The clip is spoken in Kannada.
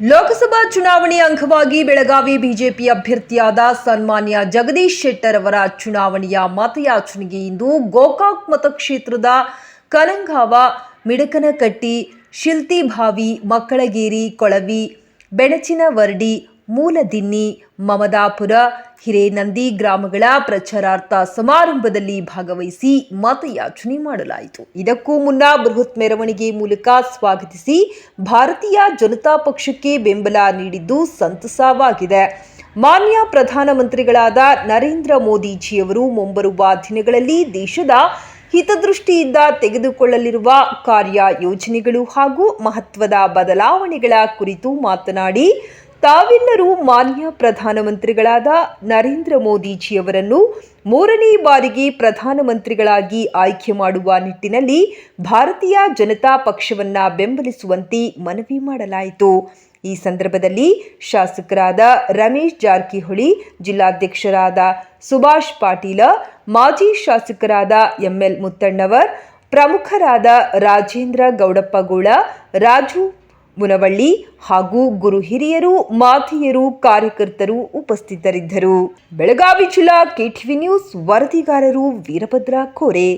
ಲೋಕಸಭಾ ಚುನಾವಣೆ ಅಂಗವಾಗಿ ಬೆಳಗಾವಿ ಬಿಜೆಪಿ ಅಭ್ಯರ್ಥಿಯಾದ ಸನ್ಮಾನ್ಯ ಜಗದೀಶ್ ಶೆಟ್ಟರ್ ಅವರ ಚುನಾವಣೆಯ ಮತಯಾಚನೆಗೆ ಇಂದು ಗೋಕಾಕ್ ಮತಕ್ಷೇತ್ರದ ಕಲಂಗಾವ ಮಿಡಕನಕಟ್ಟಿ, ಶಿಲ್ತಿಭಾವಿ, ಮಕ್ಕಳಗೇರಿ, ಕೊಳವಿ, ಬೆಣಚಿನವರ್ಡಿ ಮೂಲದಿನ್ನಿ, ಮಮದಾಪುರ, ಹಿರೇನಂದಿ ಗ್ರಾಮಗಳ ಪ್ರಚಾರಾರ್ಥ ಸಮಾರಂಭದಲ್ಲಿ ಭಾಗವಹಿಸಿ ಮತಯಾಚನೆ ಮಾಡಲಾಯಿತು. ಇದಕ್ಕೂ ಮುನ್ನ ಬೃಹತ್ ಮೆರವಣಿಗೆ ಮೂಲಕ ಸ್ವಾಗತಿಸಿ ಭಾರತೀಯ ಜನತಾ ಪಕ್ಷಕ್ಕೆ ಬೆಂಬಲ ನೀಡಿದ್ದು ಸಂತಸವಾಗಿದೆ. ಮಾನ್ಯ ಪ್ರಧಾನಮಂತ್ರಿಗಳಾದ ನರೇಂದ್ರ ಮೋದಿಜಿಯವರು ಮುಂಬರುವ ದಿನಗಳಲ್ಲಿ ದೇಶದ ಹಿತದೃಷ್ಟಿಯಿಂದ ತೆಗೆದುಕೊಳ್ಳಲಿರುವ ಕಾರ್ಯ ಯೋಜನೆಗಳು ಹಾಗೂ ಮಹತ್ವದ ಬದಲಾವಣೆಗಳ ಕುರಿತು ಮಾತನಾಡಿ ತಾವೆಲ್ಲರೂ ಮಾನ್ಯ ಪ್ರಧಾನಮಂತ್ರಿಗಳಾದ ನರೇಂದ್ರ ಮೋದಿಜಿಯವರನ್ನು ಮೂರನೇ ಬಾರಿಗೆ ಪ್ರಧಾನಮಂತ್ರಿಗಳಾಗಿ ಆಯ್ಕೆ ಮಾಡುವ ನಿಟ್ಟಿನಲ್ಲಿ ಭಾರತೀಯ ಜನತಾ ಪಕ್ಷವನ್ನ ಬೆಂಬಲಿಸುವಂತೆ ಮನವಿ ಮಾಡಲಾಯಿತು. ಈ ಸಂದರ್ಭದಲ್ಲಿ ಶಾಸಕರಾದ ರಮೇಶ್ ಜಾರಕಿಹೊಳಿ, ಜಿಲ್ಲಾಧ್ಯಕ್ಷರಾದ ಸುಭಾಷ್ ಪಾಟೀಲ, ಮಾಜಿ ಶಾಸಕರಾದ ಎಂಎಲ್ ಮುತ್ತಣ್ಣವರ್, ಪ್ರಮುಖರಾದ ರಾಜೇಂದ್ರ ಗೌಡಪ್ಪಗೌಳ ರಾಜು ಮುನವಳ್ಳಿ ಹಾಗೂ ಗುರು ಹಿರಿಯರು ಮಾತೆಯರು ಕಾರ್ಯಕರ್ತರು ಉಪಸ್ಥಿತರಿದ್ದರು. ಬೆಳಗಾವಿ ಜಿಲ್ಲಾ ಕೆಟಿವಿ ನ್ಯೂಸ್ ವರದಿಗಾರರು ವೀರಭದ್ರ ಕೋರೆ.